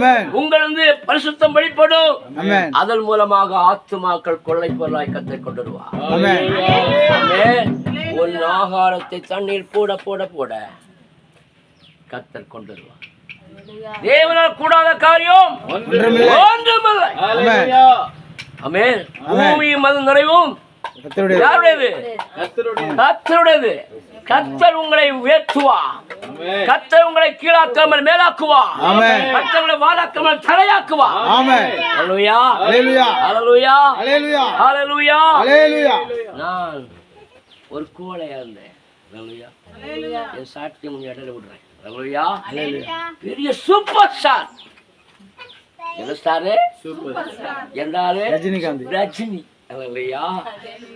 ஆமென் உங்களிருந்து பரிசுத்தம் வெளிப்படும். அதன் மூலமாக ஆத்துமாக்கள் கொள்ளை பொருளாய் கத்தை கொண்டுடுவார். உன் ஆகாரத்தை தண்ணீர் போட போட போட கத்தர் கொண்டுடுவார். தேவனால் கூடாத காரியம் ஒன்றுமில்லை. ஆமென் பூமியும் அது நிறைவும். கத்தருடையது. கத்தர் உங்களை உயர்த்துவா. ஆமென். கத்தர் உங்களை கீழாக்காமல் மேலாக்குவா. ஆமென். கத்தர் உங்களை வாழாக்காமல் தலையாக்குவா ஆமென். ஹalleluya. ஹalleluya. ஹalleluya. ஹalleluya. ஹalleluya. ஹalleluya. நான் ஒரு கோழையா இருந்தேன். ஹalleluya. என் சாட்சியம் கொஞ்சம் இடையில விடுறேன். ஹalleluya. பெரிய சூப்பர் ஸ்டார் என்ன ஸ்டாரு என்றாரு ரஜினிகாந்த். ரஜினி. இல்லையா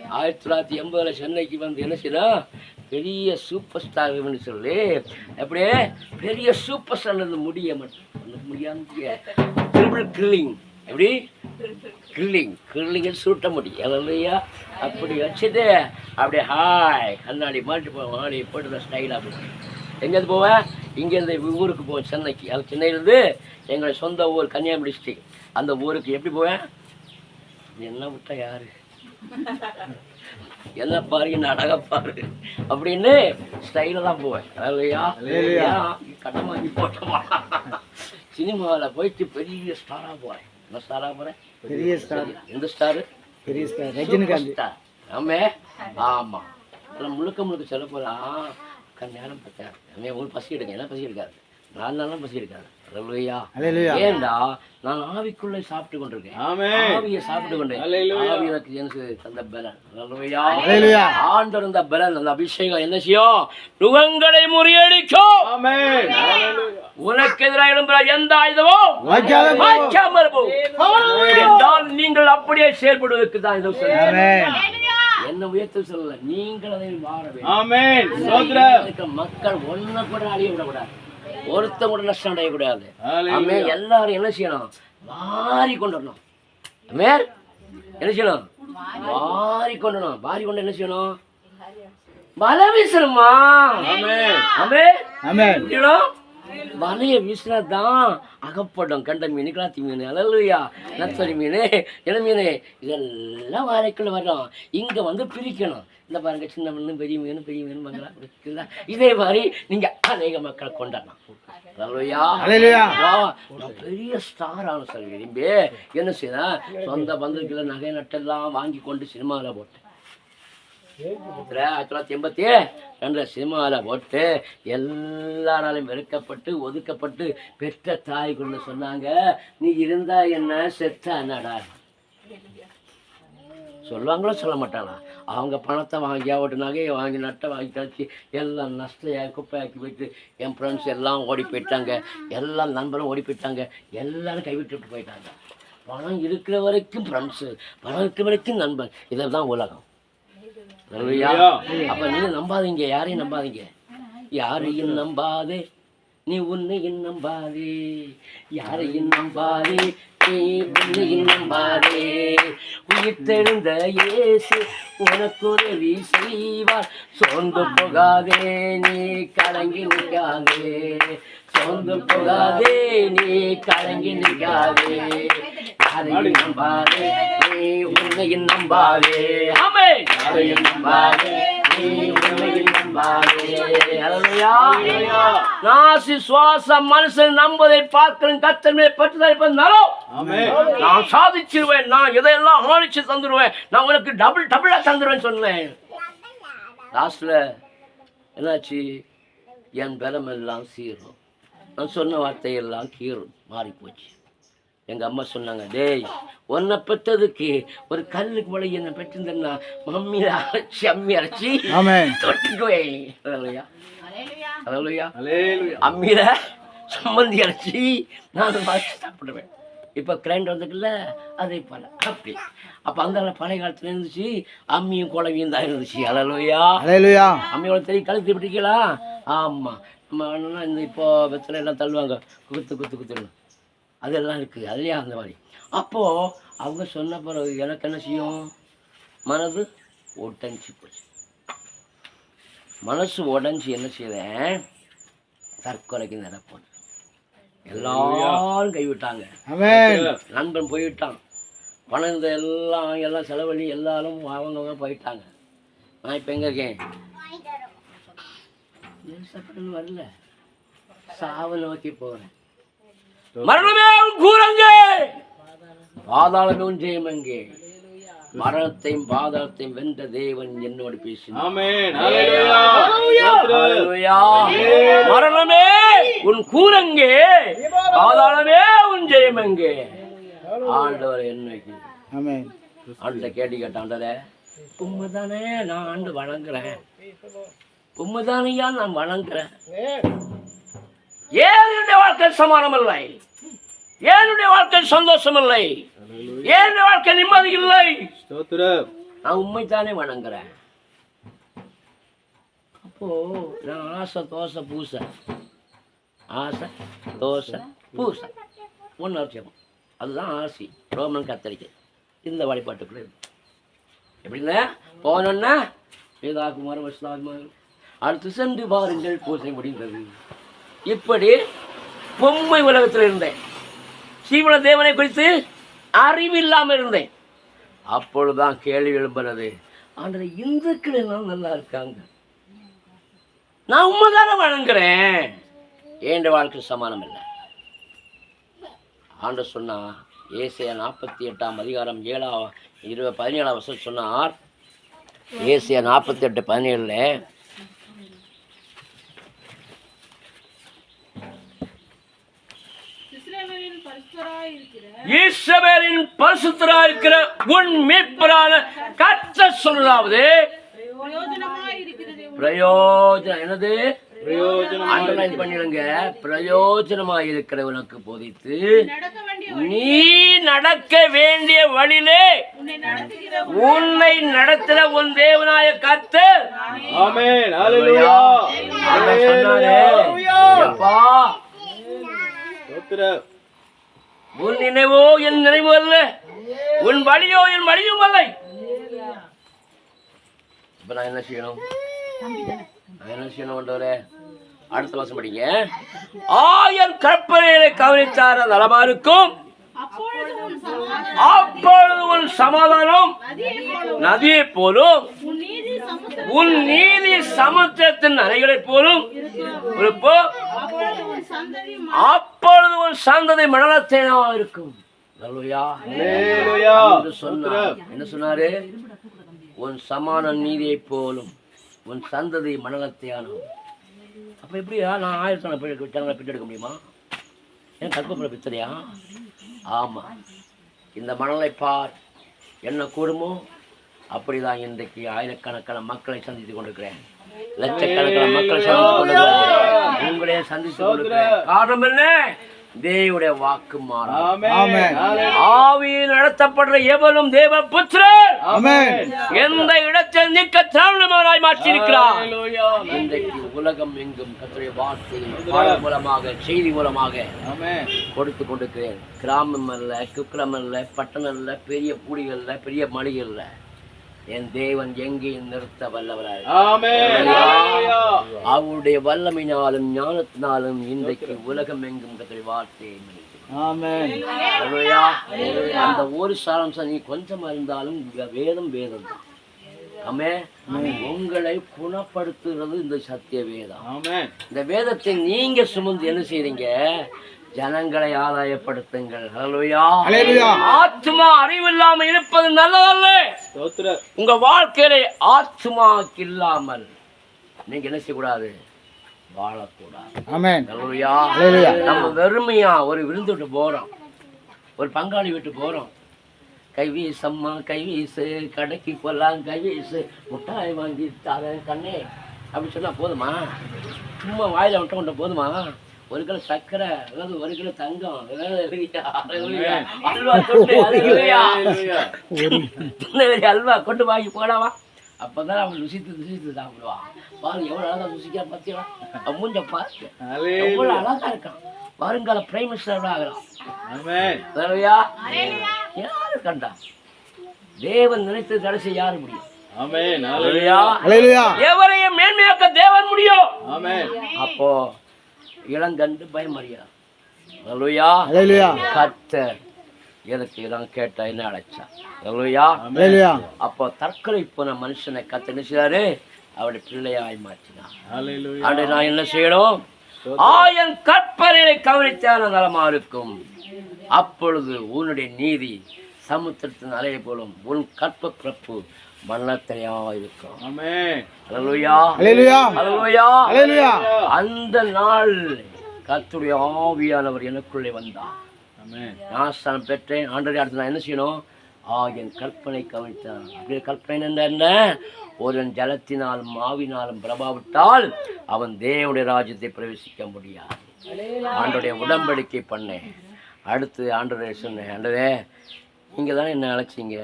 ஆயிரத்தி தொள்ளாயிரத்தி எண்பதுல சென்னைக்கு வந்து என்ன செய்யணும் பெரிய சூப்பர் ஸ்டார் சொல்லி. அப்படியே பெரிய சூப்பர் ஸ்டார் முடிய மட்டும் முடியாம ட்ரிபிள் கில்லிங் எப்படி? கில்லிங் கில்லிங் சுட்ட முடியும் இல்லையா அப்படி வச்சுட்டு அப்படியே ஹாய் கண்ணாடி மாட்டி போவேன் மாடி போட்டு ஸ்டைலாக போவேன் எங்கேருந்து போவேன் இங்கேருந்து ஊருக்கு போவேன் சென்னைக்கு. அது சென்னையிலேருந்து எங்களுடைய சொந்த ஊர் கன்னியாகுமரி டிஸ்ட்ரிக் அந்த ஊருக்கு எப்படி போவேன் என்ன விட்டா யாரு? என்ன பாரு என்ன அழகா பாரு. அப்படின்னு ஸ்டைல தான் போவேன். இல்லையா கட்டம் வாங்கி போட்டோமா? சினிமாவில் போயிட்டு பெரிய ஸ்டாரா போறேன். என்ன ஸ்டாரா போறேன்? பெரிய ஸ்டார் எந்த ஸ்டாரு பெரிய ஸ்டார் ரஜினிகாந்த் ஸ்டார் ஆமே? ஆமா. அதில் முழுக்க முழுக்க சொல்ல கண் நேரம் பார்த்தேன் உங்களுக்கு பசி எடுங்க. என்ன பசி எடுக்காது? நாலு நாளும் பசி எடுக்காது அல்லையா ஹalleluya. ஏண்டா? நான் ஆவிக்குள்ளே சாப்பிட்டு கொண்டிருக்கேன். ஆமென். ஆவியை சாப்பிட்டு கொண்டேன். ஆவி எனக்கு எனக்கு தந்த பலன். இந்த பலன் அந்த அபிஷேகம் என்ன செய்யும்? நுகங்களை முறியடிக்கும். ஆமென். ஹalleluya. உனக்கு எதிராக எழும்புற எந்த போகும். வாய்க்காமல் என்றால் நீங்கள் அப்படியே செயல்படுவதற்கு தான் இதை சொல்றேன் ஆமென். என்ன உயர்த்த சொல்லல. நீங்கள் அதை மாற வேண்டும். ஆமென். ஸ்தோத்திரம் இருக்க மக்கள் ஒன்ன கூட அழிய விடக்கூடாது. ஒருத்தன் கூட நஷ்டம் அடையக்கூடாது. ஆமே எல்லாரும் என்ன செய்யணும்? வாரி கொண்டு வரணும் ஆமே என்ன செய்யணும்? வாரி கொண்டு வரணும் வாரி கொண்டு என்ன செய்யணும்? வலை வீசணுமா ஆமே. செய்யணும்? வலைய வீசினா தான் அகப்படும். கண்ட மீன் கிளாத்தி மீன் அலலுயா நத்தரி மீன் இள மீன். இதெல்லாம் வாழைக்குள்ள வரும். இங்க வந்து பிரிக்கணும். இந்த பாருங்க சின்ன மீன் பெரிய மீன் பெரிய மீன் மங்களா இதே மாதிரி நீங்க அநேக மக்களை கொண்டாடலாம். பெரிய ஸ்டார் ஆன சார் விரும்பி என்ன செய்தேன் சொந்த பந்தத்துல நகை நட்டெல்லாம் வாங்கி கொண்டு சினிமாவில் போட்டேன். ஆயிரத்தி தொள்ளாயிரத்தி எண்பத்தி ரெண்டுல சினிமாவில் போட்டு எல்லாராலையும் வெறுக்கப்பட்டு ஒதுக்கப்பட்டு பெற்ற தாய் கொண்டு சொன்னாங்க நீ இருந்தா என்ன செத்தா என்னடா சொல்லுவாங்களோ சொல்ல மாட்டாங்களா அவங்க பணத்தை வாங்கி அவட்டு நகையை வாங்கி நட்டை வாங்கி கழிச்சு எல்லாம் நஷ்டையாக குப்பையாக்கி போயிட்டு என் ஃப்ரெண்ட்ஸ் எல்லாம் ஓடி போயிட்டாங்க எல்லா நண்பரும் ஓடி போயிட்டாங்க. எல்லாரும் கைவிட்டு போயிட்டாங்க பணம் இருக்கிற வரைக்கும் ஃப்ரெண்ட்ஸு பணம் இருக்கிற வரைக்கும் நண்பன். இதெல்லாம் உலகம். அப்ப நீங்க நம்பாதீங்க யாரையும் நம்பாதீங்க. யாரையும் நம்பாதே நீ உன்னையும் நம்பாதே யாரையும் நம்பாதே நீ உன்னையும் நம்பாதே. உயிர்த்தெழுந்த இயேசு உனக்கு உதவி செய்வார். சோர்ந்து போகாதே நீ கலங்கி நிற்காதே. சோர்ந்து போகாதே நீ கலங்கி நிற்காதே. யாரையும் நம்பாதே. நீ உன்னையும் நம்பாதே. யாரையும் நம்பாதே. நாசி சுவாசம் மனுஷன் நம்பதை பார்க்கிறேன். கத்தன்மை பற்றி இருப்பதுனாலும் ஆமென். நான் சாதிச்சிருவேன். நான் இதையெல்லாம் ஆணிச்சு தந்துடுவேன் நான் உனக்கு டபுள் டபுளா தந்துடுவேன் சொன்னேன். லாஸ்ட்ல என்னாச்சு? என் பலம் எல்லாம் சீரும். நான் சொன்ன வார்த்தையெல்லாம் கீரும் மாறி போச்சு எங்க அம்மா சொன்னாங்க டேய் உன்னை பெற்றதுக்கு ஒரு கல்லுக்கு போல என்னை பெற்றிருந்தேன்னா மம்மியில அரைச்சி அம்மி அரைச்சி அதையா ஹalleluya. அம்மியில சம்மந்தி அரைச்சி நான் அதை வச்சு சாப்பிடுவேன். இப்போ கிரைண்டர் வந்துக்குல்ல அதே போல் அப்படி. அப்போ அந்த பழைய காலத்தில் இருந்துச்சு அம்மியும் குழவியும் தான் இருந்துச்சு. அலலோயா அலையலுயா அம்மியோட தெரியும்? கழுத்து விட்டுருக்கீங்களா ஆமாம் நம்ம இந்த இப்போ வெத்தலை எல்லாம் தள்ளுவாங்க. குத்து குத்து குத்துன்னு. அதெல்லாம் இருக்குது அதுலையா அந்த மாதிரி. அப்போது அவங்க சொன்ன பிறகு எனக்கு என்ன செய்யும்? மனது உடஞ்சி போச்சு. மனசு உடஞ்சி என்ன செய்தேன் தற்கொலைக்கு நடப்போம் எல்லாரும் கைவிட்டாங்க. ஆமென் நண்பன் போயிட்டான் பணம் இருந்த எல்லாம் எல்லாம் செலவழி எல்லாரும் அவங்கவுங்க போயிட்டாங்க. நான் இப்போ எங்கே இருக்கேன்? வரல. சாவை நோக்கி போகிறேன் மரணமே உன் கூறங்க பாதாளமே உன் ஜெயமங்கே மரணத்தையும் பாதாளத்தையும் வென்ற தேவன் என்னோடு பேசினார். மரணமே உன் கூரங்கே. பாதாளமே உன் ஜெயமெங்கே ஆண்டவர் என்னைக்கு ஆமென். ஆண்ட கேட்டி கேட்டாண்டல உண்மைதானே நான் ஆண்டு வணங்குறேன். உண்மைதானையா நான் வணங்குறேன். ஏன் என்னுடைய வாழ்க்கை சமானம் இல்லை ஏன் என்னுடைய வாழ்க்கை சந்தோஷம் இல்லை என்னுடைய வாழ்க்கை நிம்மதி இல்லை. நான் உண்மைத்தானே வணங்குறேன். அப்போ நான் ஆசை தோசை பூசை. ஆசை தோசை பூசை. ஒன்று அவசியம்? அதுதான் ஆசி. ரோமன் கத்தரிக்கை. இந்த வழிபாட்டுக்குள்ள எப்படிங்க போனோன்னா வேதாகுமார் வசலாகுமார் அடுத்து சென்று பாருங்கள் பூசை முடிந்தது. இப்படி பொம்மை உலகத்தில் இருந்தேன். சீவன தேவனை குறித்து அறிவில்லாமல் இருந்தேன். அப்பொழுதுதான் கேள்வி எழும்புறது ஆனால் இந்துக்கள் எல்லாம் நல்லா இருக்காங்க. நான் உண்மைதானே வழங்குறேன் ஏண்ட வாழ்க்கை சமானம் இல்லை ஆண்டு சொன்னா ஏசியா நாற்பத்தி எட்டாம் அதிகாரம் ஏழாம் இருபது பதினேழாம் வருஷம் சொன்னார். ஏசியா நாற்பத்தி எட்டு பதினேழுல ஈஸ்வரின் பரிசுத்தரா இருக்கிற உன் மீட்பரான கத்த இருக்கிறது பிரயோஜனம் என்னது? பிரயோஜனம் அண்டர்லைன் பண்ணிடுங்க. பிரயோஜனமா இருக்கிற உனக்கு போதித்து நடக்க வேண்டிய நீ நடக்க வேண்டிய வழியிலே உன்னை நடத்துற உன் தேவனாய கத்து ஆமென். ஹalleluya. சொன்னாரு. உன் நினைவோ என் நினைவு அல்ல. உன் வழியோ என் வழியும் அல்ல. இப்ப நான் என்ன செய்யணும்? நான் என்ன செய்யணும் ஆண்டவரே? அடுத்த வருஷம் படிங்க. ஆயர் கற்பனைகளை கவனித்தார அந்த இருக்கும் அப்பொழுது உன் சமாதானம் நதியை போலும் உன் நீதி சமுத்திரத்தின் அலைகளைப் போலும் இருப்போம் அப்பொழுது உன் சந்ததி அப்பொழுது உன் சந்ததி மணலத்தேனா இருக்கும். என்ன சொன்னாரு? உன் சமான நீதியைப் போலும் உன் சந்ததி மணலத்தையானும் அப்ப எப்படியா? நான் ஆயிரத்தி பிடிக்க பிடிக்க முடியுமா? ஏன் கற்பனை பித்தனையா? ஆமா. இந்த மணலை பார். என்ன கூடுமோ அப்படிதான் இன்றைக்கு ஆயிரக்கணக்கான மக்களை சந்தித்துக் கொண்டிருக்கிறேன். லட்சக்கணக்கான மக்களை சந்தித்துக் கொண்டிருக்கிறேன் உங்களையே சந்தித்துக் கொண்டிருக்கிறேன் காரணம் என்ன தேவனுடைய வாக்கு. ஆவியில் நடத்தப்படுற எவனும் தேவ புத்திரர்? எந்த இடத்தில் நிற்க திராவிடமானாய் மாற்றியிருக்கிறார்? இன்றைக்கு உலகம் எங்கும் கத்துடைய வார்த்தை மூலமாக செய்தி மூலமாக ஆமென். கொடுத்து கொண்டிருக்கிறேன். கிராமம் அல்ல குக்கிரம் அல்ல பட்டணம் அல்ல பெரிய பூடிகள்ல பெரிய மளிகள்ல என் தேவன் எங்கேயும் நிறுத்த வல்லவராய். அவருடைய வல்லமையினாலும் ஞானத்தினாலும் இன்றைக்கு உலகம் எங்கும் கத்துடைய வார்த்தையை. அந்த ஒரு சாராம்சம் நீ கொஞ்சமா இருந்தாலும் இங்க வேதம் வேதம். தான் ஆமே உங்களை குணப்படுத்துகிறது இந்த சத்திய வேதம் இந்த வேதத்தை நீங்க சுமந்து என்ன செய்றீங்க? ஜனங்களை ஆதாயப்படுத்துங்கள். ஹalleluya. ஹalleluya. ஆத்துமா அறிவில்லாம இருப்பது நல்லதல்ல. உங்க வாழ்க்கையில ஆத்துமாக்கு இல்லாமல் நீங்க என்ன செய்யக்கூடாது? வாழக்கூடாது. நம்ம வெறுமையா ஒரு விருந்து விட்டு போறோம். ஒரு பங்காளி விட்டு போறோம். கை வீசம்மா கை வீசு கடைக்கு போகலாம் கை வீசு முட்டாய் வாங்கி தர கண்ணே. அப்படி சொன்னா போதுமா? சும்மா வாயில விட்ட கொண்ட போதுமா? ஒரு கிலோ சர்க்கரை அதாவது ஒரு கிலோ தங்கம். அல்வா கொண்டு அல்வா கொண்டு வாங்கி போடாவா அப்பதான் அவன் ருசித்து ருசித்து சாப்பிடுவான். பாருங்க எவ்வளவு அழகா ருசிக்கிறா பத்தியா? மூஞ்ச பாருங்க எவ்வளவு. அழகா இருக்கான். வருங்கால பிரைம் மினிஸ்டர் ஆகலாம் ஆமென். ஹalleluya. யாரு கண்டா? தேவன் நினைத்து கடைசி யாரு முடியும்? எவரையும் மேன்மையாக்க தேவன் முடியும்? ஆமென். அப்போ இளங்கண்டு ஹalleluya. ஹalleluya கர்த்தர் எனக்கு இடம் கேட்டா என்ன அழைச்சா? ஹalleluya. ஹalleluya அப்போ தற்கொலை போன மனுஷனை கத்த செய்றாரு? அவருடைய பிள்ளையாய் ஹalleluya. அப்படி நான் என்ன செய்யணும்? ஆயன் கற்பனையை கவனித்தான நலமா இருக்கும் அப்பொழுது உன்னுடைய நீதி சமுத்திரத்தின் அலையை போலும் உன் கற்ப பிறப்பு ஹalleluya அந்த நாள் கர்த்தருடைய ஆவியானவர் எனக்குள்ளே வந்தார். ஞானஸ்தானம் பெற்றேன். ஆண்டரை அடுத்து நான் என்ன செய்யணும்? ஆ என் கற்பனை கவனித்தான் அப்படியே கற்பனை என்ன என்ன? ஒருவன் ஜலத்தினாலும் ஆவினாலும் பிரபாவிட்டால் அவன் தேவனுடைய ராஜ்யத்தை பிரவேசிக்க முடியாது. ஆண்டுடைய உடன்படிக்கை பண்ணேன். அடுத்து ஆண்டரை சொன்னேன் ஆண்டவே நீங்கள் தானே என்ன அழைச்சிங்க?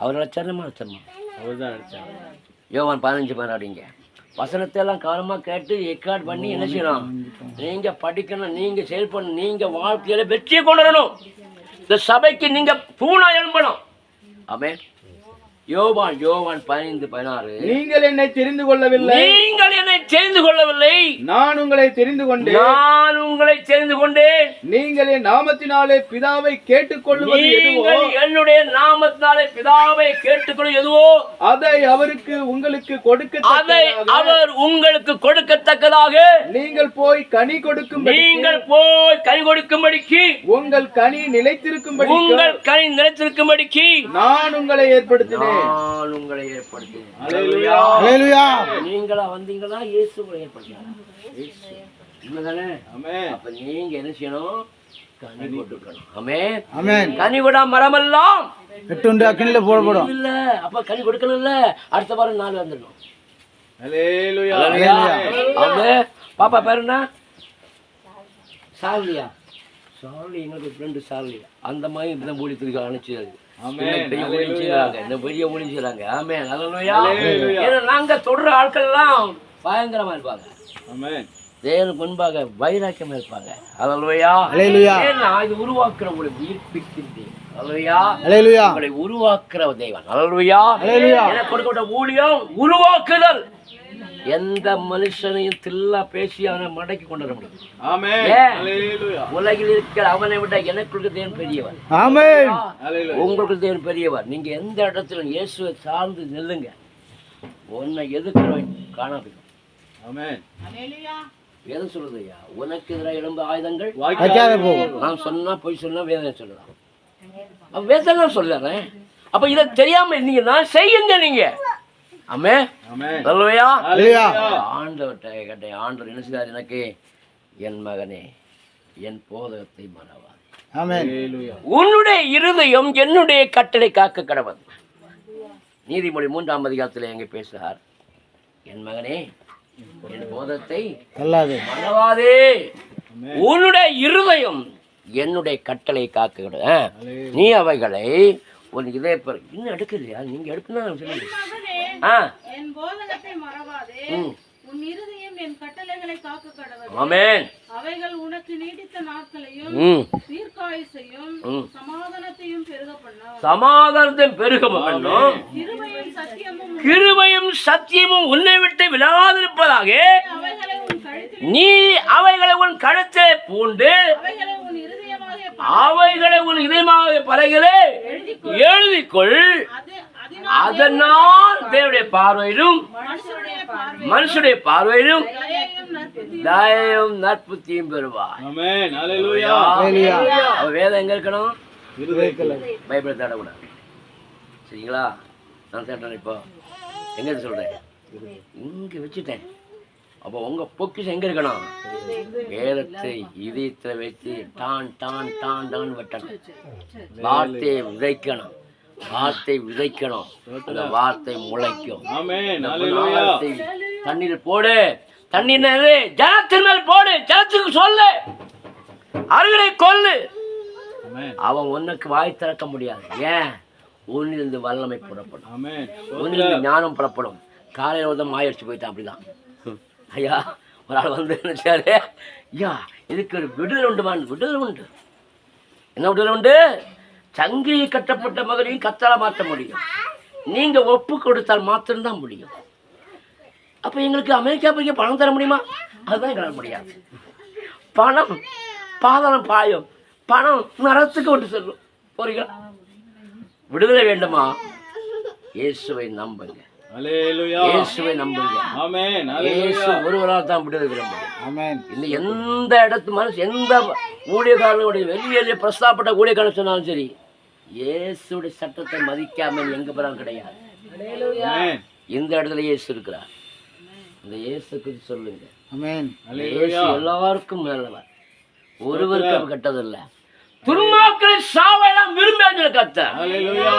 அவர் அழைச்சாருமா அழைச்சாருமா அவர்தான் அடிச்சாங்க. யோவான் பதினஞ்சு பதினாடிங்க வசனத்தை எல்லாம் கவனமாக கேட்டு ரெக்கார்ட் பண்ணி என்ன செய்யணும்? நீங்க படிக்கணும் நீங்க செயல்படணும் நீங்க வாழ்க்கையில வெற்றியை கொண்டு வரணும். இந்த சபைக்கு நீங்க பூனா எழும்பணும். ஆமே யோவான் யோவான் பதினைந்து பதினாறு. நீங்கள் என்னை தெரிந்து கொள்ளவில்லை. நீங்கள் என்னை தெரிந்து கொள்ளவில்லை. நான் உங்களை தெரிந்து கொண்டேன். நான் உங்களை தெரிந்து கொண்டேன். நீங்கள் என் நாமத்தினாலே பிதாவை கேட்டுக்கொள்வது எதுவோ என்னுடைய நாமத்தினாலே பிதாவை கேட்டுக்கொள்ள எதுவோ அதை அவருக்கு உங்களுக்கு அதை கொடுக்க அவர் உங்களுக்கு கொடுக்கத்தக்கதாக நீங்கள் போய் கனி கொடுக்கும் நீங்கள் போய் கை கொடுக்கும்படிக்கு உங்கள் கனி நிலைத்திருக்கும்படி உங்கள் கை நிலைத்திருக்கும்படிக்கு நான் உங்களை ஏற்படுத்தினேன். நான் உங்களை ஏற்படுத்தினேன். ஹalleluya. ஹalleluya. நீங்களா வந்தீங்களா? இயேசு. உங்களை ஏற்படுத்தினாரா. அப்ப நீங்க என்ன செய்யணும்? கனி ஆமே ஆமென் கனி விடா மரமெல்லாம். அக்கினில போடப்படும். இல்ல. அப்ப கனி கொடுக்கணும்ல. அடுத்த வாரம் நாள் வந்துடணும். பாப்பா பேர் என்ன? சார்லியா சார்லி எங்களுக்கு ஃப்ரெண்டு சார்லி அந்த மாதிரி இப்படிதான் ஊழியத்துக்கு அனுப்பிச்சது ஆமென். பெரிய ஊழியம் செய்றாங்க இந்த பெரிய ஊழியம் ஆமே நல்ல. ஏன்னா நாங்க தொடர ஆட்கள் எல்லாம் பயங்கரமா இருப்பாங்க. ஆமென். தேவனுக்கு முன்பாக வைராக்கியமா இருப்பாங்க. அலலுயா ஏன்னா இது உருவாக்குற உங்களை உயிர்ப்பிக்கின்றேன். அலலுயா உங்களை உருவாக்குற தேவன். அலலுயா ஹalleluya. எனக்கு கொடுக்கப்பட்ட ஊழியம் உருவாக்குதல். எந்த மனுஷனையும் தில்லா பேசி அவனை மடக்கி கொண்டு வர முடியும் ஆமென். ஏன்? ஹalleluya. உலகில் இருக்கிற அவனை விட எனக்குள்ள தேவன் பெரியவர். ஆமென். ஹalleluya. உங்களுக்கு தேவன் பெரியவர். நீங்க எந்த இடத்துல இயேசுவை சார்ந்து நில்லுங்க. உன்னை எதிர்க்கிறவன் காணாது ஆமென். ஹalleluya. எது சொல்லுது ஐயா? உனக்கு எதிராக எழும்ப ஆயுதங்கள்? நான் சொன்னா பொய் சொன்னா வேதனை சொல்லலாம் அப்ப வேதனை தான் சொல்லுறேன். அப்ப இதை தெரியாம இருந்தீங்கன்னா செய்யுங்க நீங்க. ஆமென். சொல்லுவையா ஆண்டவர்கிட்ட கேட்டேன் ஆண்டவர் என்ன செய்தார் எனக்கு? என் மகனே என் போதகத்தை மறவாதே. உன்னுடைய இருதயம் என்னுடைய கட்டளை காக்க கடவுள். நீதிமொழி மூன்றாம் அதிகாரத்தில் எங்க பேசுகிறார். என் மகனே என் போதத்தை மறவாதே. உன்னுடைய இருதயம் என்னுடைய கட்டளை காக்க. நீ அவைகளை உன் பெரு இன்னும் எடுக்கலையா? நீங்க எடுப்புனா சொல்லுங்க என் போதகத்தை மறவாதே. உன் இருதயம் என் கட்டளைகளை காக்க கடவது ஆமென். அவைகள் உனக்கு நீடித்த நாட்களையும் ம். தீர்க்காயுசையும் ம். சமாதானத்தையும் பெருக பண்ணும் சமாதானத்தை பெருக பண்ணும் கிருபையும் சத்தியமும் கிருபையும் சத்தியமும் உன்னை விட்டு கழுத்தில் நீ அவைகளை உன் கழுத்தை பூண்டு அவைகளை உன் இதயமாக பலகைகளே எழுதிக்கொள். அதனால் தேவனுடைய பார்வையிலும் மனுஷனுடைய பார்வையிலும் தயவும் நற்புத்தியும் பெறுவார் ஆமென். ஹalleluya. ஹalleluya. அவ வேதம் எங்க இருக்கணும். பைபிளை தேடக்கூடாது. சரிங்களா? நான் தேடுறேன் இப்போ. எங்க சொல்றேன்? இங்க வச்சுட்டேன். அப்போ உங்க பொக்கிஷம் எங்க இருக்கணும்? வேதத்தை இதயத்துல வைத்து டான் டான் டான் டான் வெட்டணும். வார்த்தையை விதைக்கணும் வார்த்தை விதைக்கணும். அந்த வார்த்தை முளைக்கும். வார்த்தை தண்ணீர் போடு. தண்ணி என்னது ஜலத்தின் மேல் போடு. ஜலத்துக்கு சொல்லு. அருகரை கொல்லு. அவன் உனக்கு வாய் திறக்க முடியாது. ஏன்? உன்னிலிருந்து வல்லமை புறப்படும். உன்னிலிருந்து ஞானம் புறப்படும். காலையில் வந்து மாயடிச்சு போயிட்டான் அப்படிதான். ஐயா ஒரு ஆள் வந்து நினைச்சாரு ஐயா இதுக்கு ஒரு விடுதலை உண்டுமான் விடுதலை உண்டு. என்ன விடுதலை உண்டு? சங்கிலி கட்டப்பட்ட மகனையும் கத்தால மாற்ற முடியும். நீங்கள் ஒப்பு கொடுத்தால் மாத்திரம்தான் முடியும். அப்போ எங்களுக்கு அமெரிக்கா போய் பணம் தர முடியுமா? அதுதான் எங்களால் முடியாது. பணம் பாதளம் பாயும். பணம் நரத்துக்கு கொண்டு செல்லும். போறீங்களா? விடுதலை வேண்டுமா? இயேசுவை நம்புங்க. இயேசுவை நம்புங்க ஆமென் இயேசு ஒருவரால் தான் விடுதலை ஆமென் இந்த எந்த இடத்து மனசு எந்த ஊழியக்காரனுடைய வெளியே பிரஸ்தாப்பட்ட ஊழியக்காரன் சொன்னாலும் சரி இயேசுடைய சட்டத்தை மதிக்காம எங்க போறாலும் கிடையாது. இந்த இடத்துல இயேசு இருக்கிறார். இந்த இயேசு குறித்து சொல்லுங்க. எல்லாருக்கும் மேலவர். ஒருவருக்கும் கெட்டதில்லை. துன்மாக்களை சாவெல்லாம் விரும்புகிற கத்த அல்லேலூயா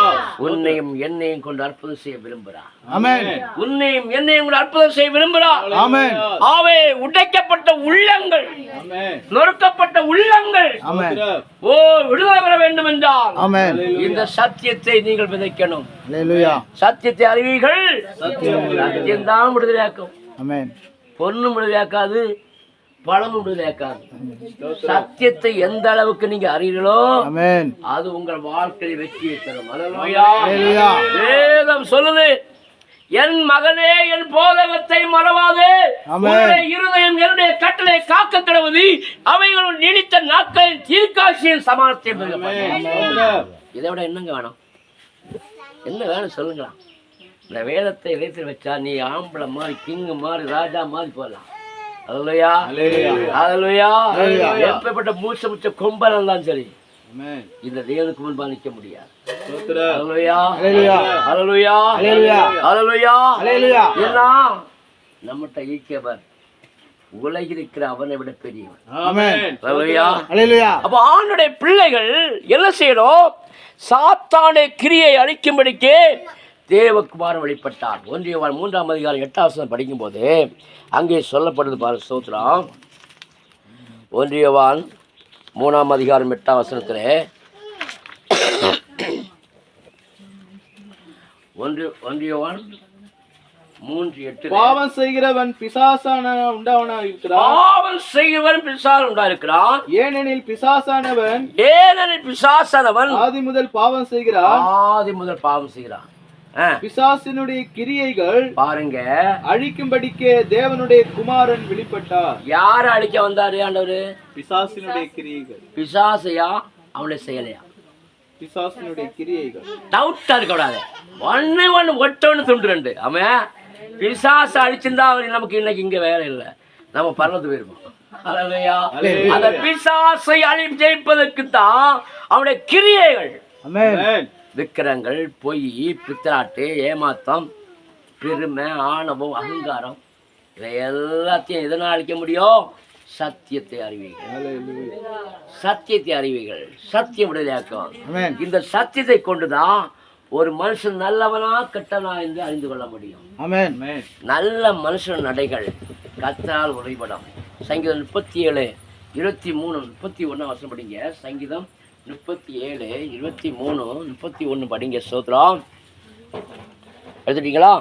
உன்னையும் என்னையும் கொண்டு அற்புதம் செய்ய விரும்புகிறார். ஆமென். உன்னையும் என்னையும் கொண்டு அற்புதம் செய்ய விரும்புகிறார். ஆமென். ஆவே உடைக்கப்பட்ட உள்ளங்கள் ஆமென். நொறுக்கப்பட்ட உள்ளங்கள் ஆமென். ஓ விடுதலை பெற வேண்டும் என்றால் ஆமென். இந்த சத்தியத்தை நீங்கள் விதைக்கணும். அல்லேலூயா சத்தியத்தை அறிவீர்கள். சத்தியம் தான் விடுதலையாக்கும். ஆமென். பொண்ணும் விடுதலையாக்காது. பழமும் விடுதலையாக்காது சத்தியத்தை எந்த அளவுக்கு நீங்க அறிகிறீர்களோ ஆமென். அது உங்கள் வாழ்க்கையில் வெற்றியை தரும். வேதம் சொல்லுது என் மகனே என் போதகத்தை மறவாதே. இருதயம் என்னுடைய கட்டளை காக்க கிடவது அவைகளும் நீடித்த நாட்களின் தீர்க்காட்சியின் சமானத்தை இதை விட என்னங்க வேணும்? என்ன வேணும் சொல்லுங்களா இந்த வேதத்தை வைத்து வச்சா நீ ஆம்பளை மாதிரி கிங்கு மாதிரி ராஜா மாதிரி போடலாம். எப்பேற்பட்ட மூச்ச முச்ச கொம்பன் இருந்தாலும் சரி இந்த தேவனுக்கு முன்பா நிக்க முடியாது. நம்மகிட்ட ஈக்கியவர் உலகில் இருக்கிற அவனை விட பெரியவன் அப்ப ஆணுடைய பிள்ளைகள் என்ன செய்யணும்? சாத்தானுடைய கிரியை அழிக்கும்படிக்கு தேவகுமாரன் வெளிப்பட்டார் ஒன்றியவான் மூன்றாம் அதிகாரம் எட்டாம் வசனம் படிக்கும்போது அங்கே சொல்லப்படுது பாரு ஸ்தோத்திரம். ஒன்றியவான் மூணாம் அதிகாரம் எட்டாம் வசனத்தில். ஒன்று ஒன்றியவான் மூன்று எட்டு பாவம் செய்கிறவன் பிசாசான உண்டவனா இருக்கிறான். பாவம் செய்கிறவன் பிசாசு உண்டாயிருக்கிறான். ஏனெனில் பிசாசானவன் ஏனெனில் பிசாசனவன் ஆதி முதல் பாவம் செய்கிறான். ஆதி முதல் பாவம் செய்கிறான். பிசாசினுடைய கிரியைகள் பாருங்க. அழிக்கும்படிக்கே தேவனுடைய குமாரன் வெளிப்பட்டார். யார அழிக்க வந்தாரு ஆண்டவரு? பிசாசினுடைய கிரியைகள். பிசாசையா? அவனுடைய செயலையா? பிசாசினுடைய கிரியைகள். டவுட்டா இருக்க கூடாது. ஒன்னு ஒண்ணு ஒட்டொன்னு துண்டு ரெண்டு. அவன் பிசாசு அழிச்சிருந்தா அவர் நமக்கு இன்னைக்கு இங்க வேலை இல்லை. நம்ம பறந்து போயிருப்போம். அந்த பிசாசை அழி ஜெயிப்பதற்கு தான் அவனுடைய கிரியைகள். விக்கிரங்கள் பொய் பித்தராட்டு ஏமாத்தம் பெருமை ஆணவம் அகங்காரம் இதை எல்லாத்தையும் எதனால் அழிக்க முடியும்? சத்தியத்தை அறிவீர்கள். சத்தியத்தை அறிவீர்கள். சத்தியம் விடுதலையாக்கும் இந்த சத்தியத்தை கொண்டுதான் ஒரு மனுஷன் நல்லவனா கெட்டவனா என்று அறிந்து கொள்ள முடியும். நல்ல மனுஷன் நடைகள். கத்தால் உறைபடம் சங்கீதம் முப்பத்தி ஏழு இருபத்தி மூணு முப்பத்தி ஒன்று வருஷம் படிங்க. சங்கீதம் முப்பத்தி ஏழு இருபத்தி மூணு முப்பத்தி ஒன்று படிங்க சோத்ரம். எடுத்துட்டீங்களா?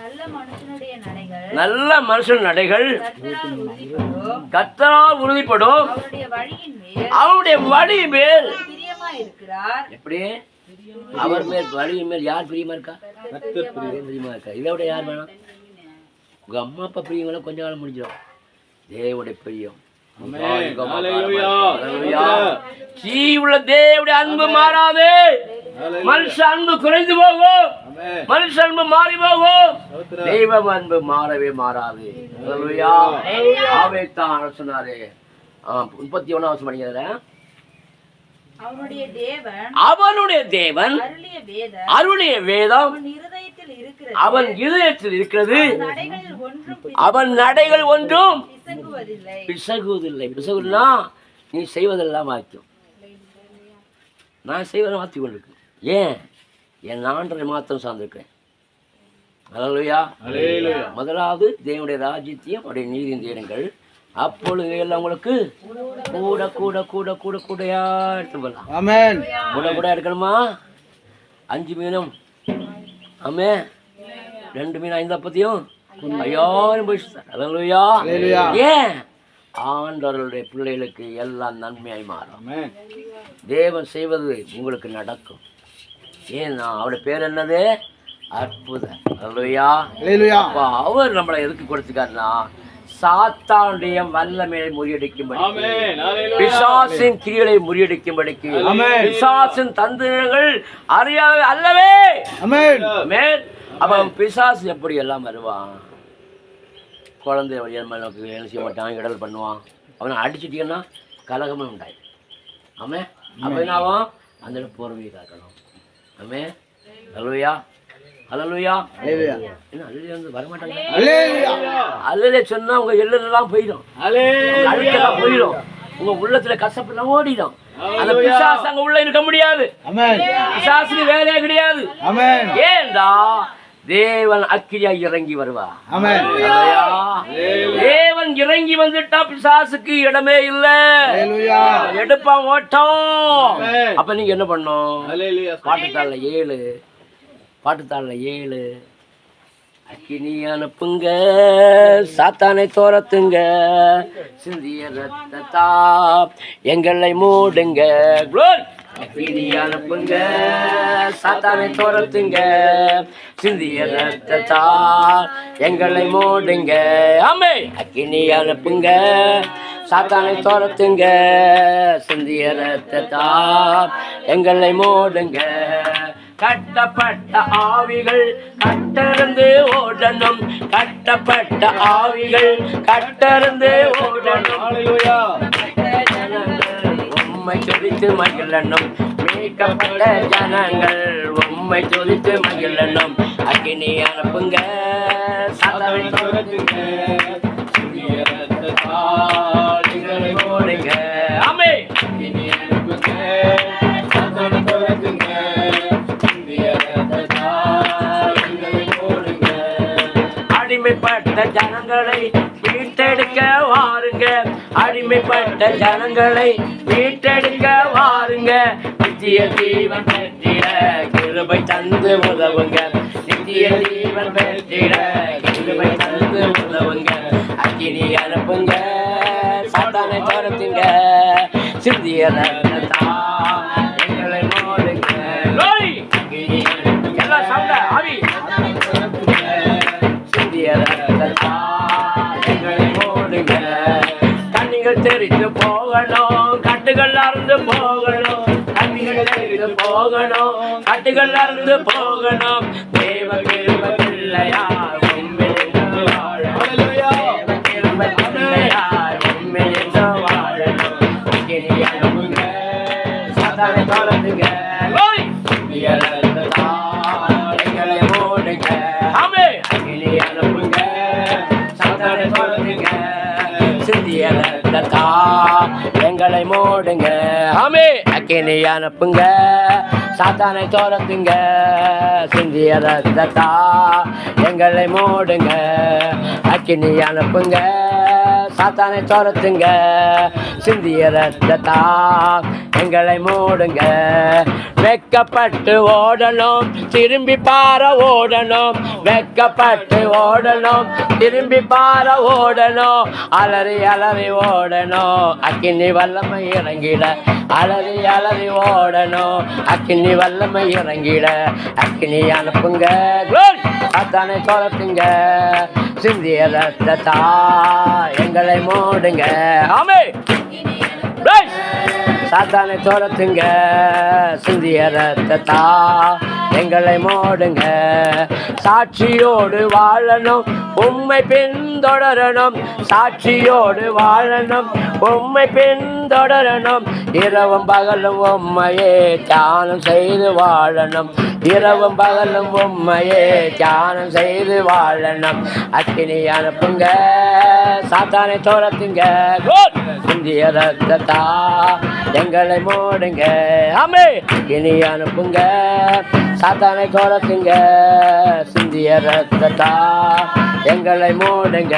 நல்ல மனுஷனுடைய நடைகள். நல்ல மனுஷன் நடைகள். கர்த்தரால் உறுதிப்படும். கத்தரால் உறுதிப்படும். அவருடைய வழியின் மேல் அவனுடைய வழி மேல். பிரியமா இருக்கிறார். எப்படி? அவர் மேல் வழி மேல் யார் பிரியமா இருக்கா? பிரியமா. இருக்கா? இதை விட யார் வேணும்? உங்க அம்மா அப்பா பிரியங்களும் கொஞ்ச காலம் முடிஞ்சிடும். தேவனுடைய பிரியம். அன்பு மாறாது. மனுஷ அன்பு குறைந்து போகும். மனுஷ அன்பு மாறி போகும் ஸ்தோத்திரம். தெய்வ அன்பு மாறவே மாறாது. தான் சொன்னாரு. முப்பத்தி ஒண்ணாம் வருஷம் படிக்கிறேன் அவனுடைய தேவன் அவனுடைய தேவன் அருளிய வேத அருளிய வேதம் அவன் அவன் இதயத்தில் இருக்கிறது. அவன் நடைகள் ஒன்றும் பிசகுவதில்லை. பிசகுனா நீ செய்வதெல்லாம் வாக்கியம் நான் செய்வதை மாற்றி கொண்டிருக்கேன். ஏன்? என் ஆண்டரை மாத்திரம் சார்ந்திருக்கிறேன். முதலாவது தேவனுடைய ராஜ்யத்தையும் அவருடைய நீதியும் தேடுங்கள். அப்பொழுது எல்லாம் உங்களுக்கு கூட கூட கூட கூட கூடையா எடுத்து போகலாம். ஆமென். கூட கூட எடுக்கணுமா? அஞ்சு மீனும். ஆமே. ரெண்டு மீன் ஐந்து அப்பத்தையும். ஐயாயிரம் போயிடுச்சு. ஏன்? ஆண்டவர்களுடைய பிள்ளைகளுக்கு எல்லாம் நன்மையாய் மாறும். தேவன் செய்வது உங்களுக்கு நடக்கும். ஏன்னா அவருடைய பேர் என்னது? அற்புதம். அவர் நம்மளை எதுக்கு கொடுத்துக்காருன்னா சாத்தானுடைய வல்லமையை முறியடிக்கும்படி. பிசாசின் கிரிகளை முறியடிக்கும்படிக்கு. ஆமென். பிசாசின் தந்திரங்கள் அறியாத அல்லவே. அவன் பிசாசு எப்படி எல்லாம் வருவான் குழந்தை நமக்கு வேலை செய்ய மாட்டான் இடல் பண்ணுவான். அவனை அடிச்சிட்டீங்கன்னா கலகமே உண்டாய் ஆமே அப்போ என்ன ஆகும்? அந்த பொறுமையை காக்கணும் ஆமே அலுவையா அலலுயா அல்லலே சொன்னா உங்க எல்லாம் போயிடும். போயிடும். உங்க உள்ளத்துல கசப்பெல்லாம் ஓடிடும். அந்த பிசாசு அங்க உள்ள இருக்க முடியாது. பிசாசுக்கு வேலையே கிடையாது. ஏண்டா? தேவன் அக்கிரியா இறங்கி வருவா. தேவன் இறங்கி வந்துட்டா பிசாசுக்கு இடமே இல்ல. எடுப்பான் ஓட்டம். அப்ப நீங்க என்ன பண்ணும்? அல்லேலூயா பாட்டுத்தாள்ல ஏழு. பாட்டுத்தாளில் ஏழு அக்கினி அனுப்புங்க சாத்தானை தோரத்துங்க சிந்திய ரத்தத்தா எங்களை மூடுங்க Glory! அக்கினி அனுப்புங்க சாத்தானை தோரத்துங்க சிந்திய ரத்தத்தா எங்களை மூடுங்க. ஆமே. அக்கினி அனுப்புங்க சாத்தானை தோரத்துங்க சிந்திய ரத்தத்தா எங்களை மூடுங்க. கட்டப்பட்ட ஆவிகள் கட்டருந்து ஓடணும். கட்டப்பட்ட ஆவிகள் கட்டருந்து ஓடணும். உம்மை துதித்து மகிழனும் மீட்கப்பட்ட ஜனங்கள் உம்மை துதித்து மகிழனும் அக்கினி அனுப்புங்க. சாத்தானை தோரத்துங்க. சிறிய ஆமே அனுப்புங்க. அடிமைப்பட்ட ஜனங்களை அடிமைப்பட்ட ஜனங்களை மீட்டெடுக்க வாருங்க. நித்திய ஜீவன் பெற்றிட கிருபை தந்து உதவுங்க. நித்திய ஜீவன் பெற்றிட கிருபை தந்து உதவுங்க. அக்கினி அனுப்புங்க சாத்தானை துரத்துங்க. சிந்திய எங்களை மோடுங்க. எல்லாம் சாப்பிட ஆவி. தெரிந்து போகணும் கட்டுகள் அறுந்து போகணும் கண்ணிகள் தெரித்து போகணும் கட்டுகள் அறுந்து போகணும் தேவ கிருப பிள்ளையா. ஆமே அனுப்புங்க சாத்தானை துரத்துங்க. சிந்திய ரத்தத்தா எங்களை மூடுங்க. அக்கினி அனுப்புங்க. சாத்தானை துரத்துங்க சிந்திய ரத்தத்தா எங்களை மூடுங்க. வெக்கப்பட்டு ஓடணும் திரும்பி பார ஓடணும். வெக்கப்பட்டு ஓடணும் திரும்பி பார ஓடணும். அலறி அலறி ஓடணும். அக்கினி வல்லமை இறங்கிட அலறி அலறி ஓடணும். அக்கினி வல்லமை இறங்கிட அக்கினி அனுப்புங்க. Glory! சாத்தானை துரத்துங்க சிந்திய ரத்தத்தா எங்கள் மூடுங்க ஆமே! சாத்தானை துரத்துங்க சிந்திய ரத்தத்தா எங்களை மூடுங்க. சாட்சியோடு வாழணும் உம்மை பின்தொடரணும். சாட்சியோடு வாழணும் உம்மை பின்தொடரணும். இரவும் பகலும் உம்மையே தியானம் செய்து வாழணும். இரவும் பகலும் உம்மையே தியானம் செய்து வாழணும். அக்கினி அனுப்புங்க சாத்தானை துரத்துங்க! சிந்திய ரத்தத்தா எங்களை மூடுங்க. ஆமே. இனி அனுப்புங்க. சாத்தானை துரத்துங்க சிந்திய ரத்தத்தா எங்களை மூடுங்க.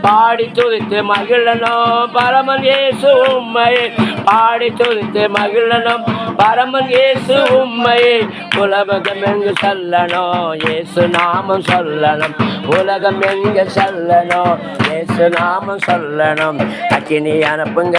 பாடி துதித்து மகிழனும் பரமன் இயேசு உம்மை. பாடி துதித்து மகிழனும் பரமன் இயேசு உம்மை. உலகம் எங்கு சொல்லணும்? இயேசு நாமம் சொல்லணும். உலகம் எங்கு சொல்லணும்? இயேசு நாமம் சொல்லணும். அக்கினி அனுப்புங்க.